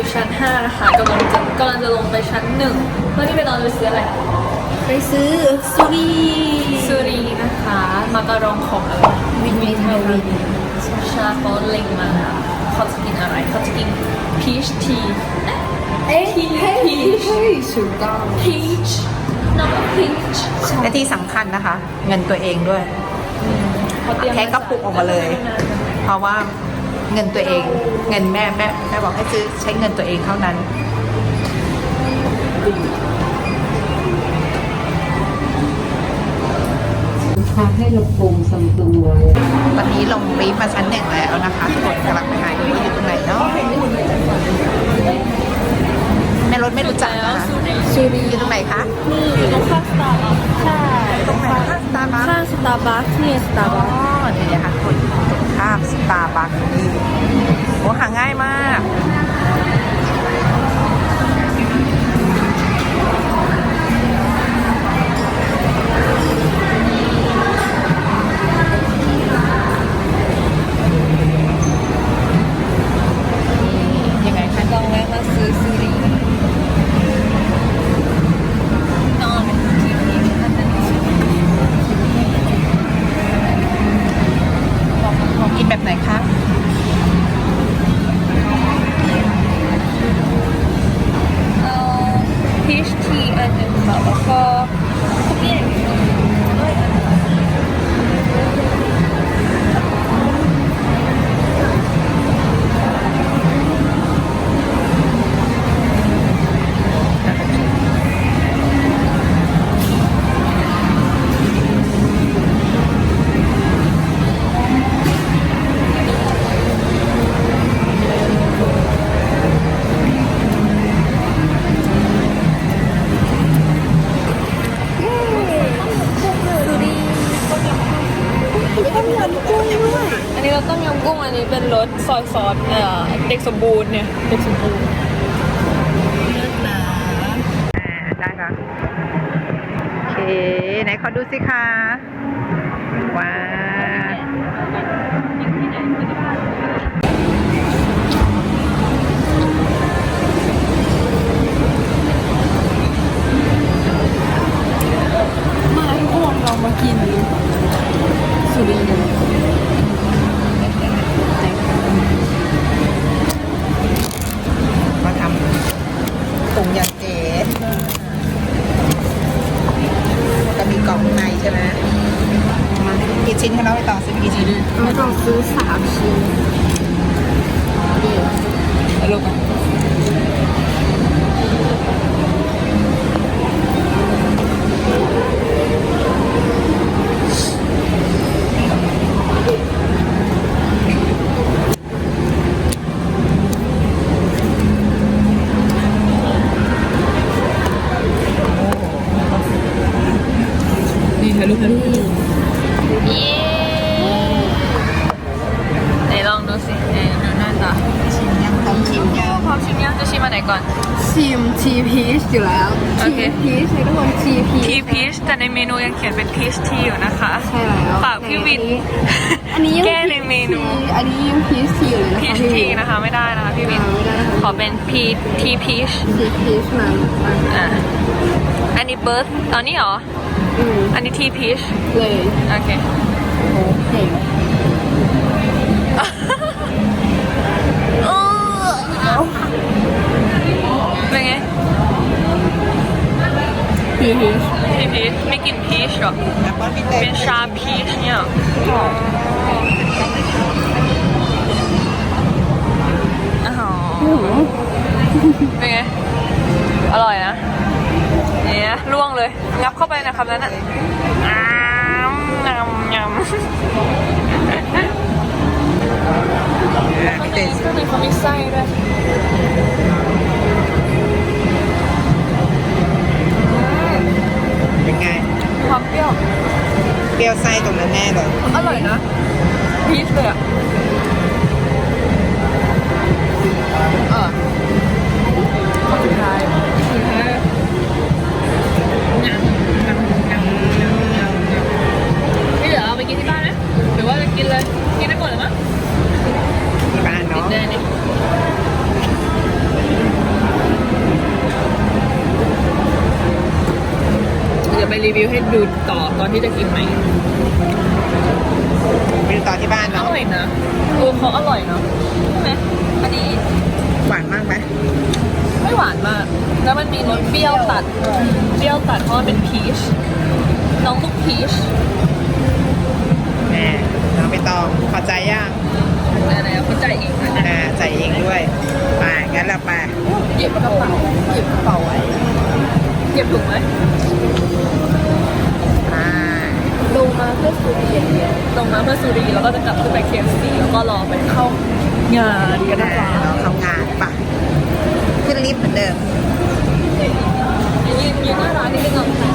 ู่ชั้น 5 นะคะกำลังจะกำลังจะลงไปชั้น 1 เพื่อที่ไปรอไปซื้ออะไร ไปซื้อซูรีซูรีนะคะ มาการองของวินวินทาวินชาฟอนเลงมาเขาจะกินอะไรเขาจะกินพีชทีเอ้ยพีชถูกต้องพีชน้องพีชและที่สำคัญนะคะ เงินตัวเองด้วยแค่กระปุกออกมาเลย เพราะว่า เงินตัวเอง เงินแม่แม่แม่บอกให้ซื้อใช้เงินตัวเองเท่านั้นทำให้ลำโพงทรงตัวตอนนี้ลงบีฟมาชั้นหนึ่งแล้วนะคะทุกคนกำลังไปหาดูว่าอยู่ตรงไหนเนาะแม่รถไม่รู้จักนะคะซูรีอยู่ตรงไหนคะนี่อยู่ตรงข้างสตาร์บัคใช่ตรงไหนคะสตาร์บัคข้างสตาร์บัคนี่สตาร์อ๋บัคอนี่เลยค่ะคุณตรงข้าม สตาร์บัคนี่โอ้หาง่ายมาก แบบไหนคะเอาพีชทีอันหนึ่งค่ะแล้วก็ ซอยซอสเอ่อเด็กสมบูรณ์เนี่ยเด็กสมบูรณ์ได้ค่ะโอเคไหนขอดูสิคะว้าว ในใช่ไหมมากี่ชิ้นคะน้องไปต่อซื้อกี่ชิ้นไม่ต้องซื้อสามชิ้นเอาลูกอะ ชิมยังจะชิมอันไหนก่อน ชิมทีพีชอยู่แล้วโอเคทีพีชใช้ทุกคนทีพีชทีพีชแต่ในเมนูยังเขียนเป็นพีชทีอยู่นะคะ ใช่แล้วฝากพี่วิน อันนี้ยังแก้ในเมนู อันนี้ยังพีชทีอยู่เลยนะคะพีชทีนะคะไม่ได้นะคะพี่วินอ่าไม่ได้นะคะ ขอเป็นพีทีพีชทีพีชมาอะอะอันนี้เบิร์ดอันนี้เหรอ อืมอันนี้ทีพีชเลยโอเคโอเค เป็นไงทีพีชทีพีชไม่กลินพีชหรอแอปเปิ้ลมีเต็เป็นชาพีชเนี่ยหรออ๋อเป็นไง อร่อยนะเนี่ยล่วงเลย งับเข้าไปนะคำนั้นอะอ้ามยำยำมีเต็ข้างในเขามีไส้ด้วย เลยอะเออข้อสุดท้ายสุดท้ายนี่เดี๋ยวเอาไปกินที่บ้านไหมหรือว่าจะกินเลย กินได้หมดเลยมั้งที่บ้านติดเนาะได้เนี่ยรีวิวให้ดูต่อตอนที่จะกินไหม ไปดูต่อที่บ้านอเนาะร่อยนะเออเขาอร่อยเนาะใช่ไหมอันนี้หวานมากไหมไม่หวานมาก แล้วมันมีรสเปรี้ยวตัด เปรี้ยวตัดเพราะมันเป็นพีช น้องลูกพีชแม่น้องไปตองพอใจยังอะไรๆเขาใจายเองนะอ่าใจเองด้วยไปงั้นเราไปเก็บกระเป๋าเก็บกระเป๋าไว้เก็บถุงไหมอ่าลง มาเพื่อสุรีตรงมาเพื่อสุรีแล้วก็จะกลับขึ้นไปเคฟซีแล้วก็รอไปเข้างานกันนะจ๊ะเางานปะขึ้นลิฟต์เหมือนเดิมยืนยืนหน้าร้านนิดนึงก่อนค่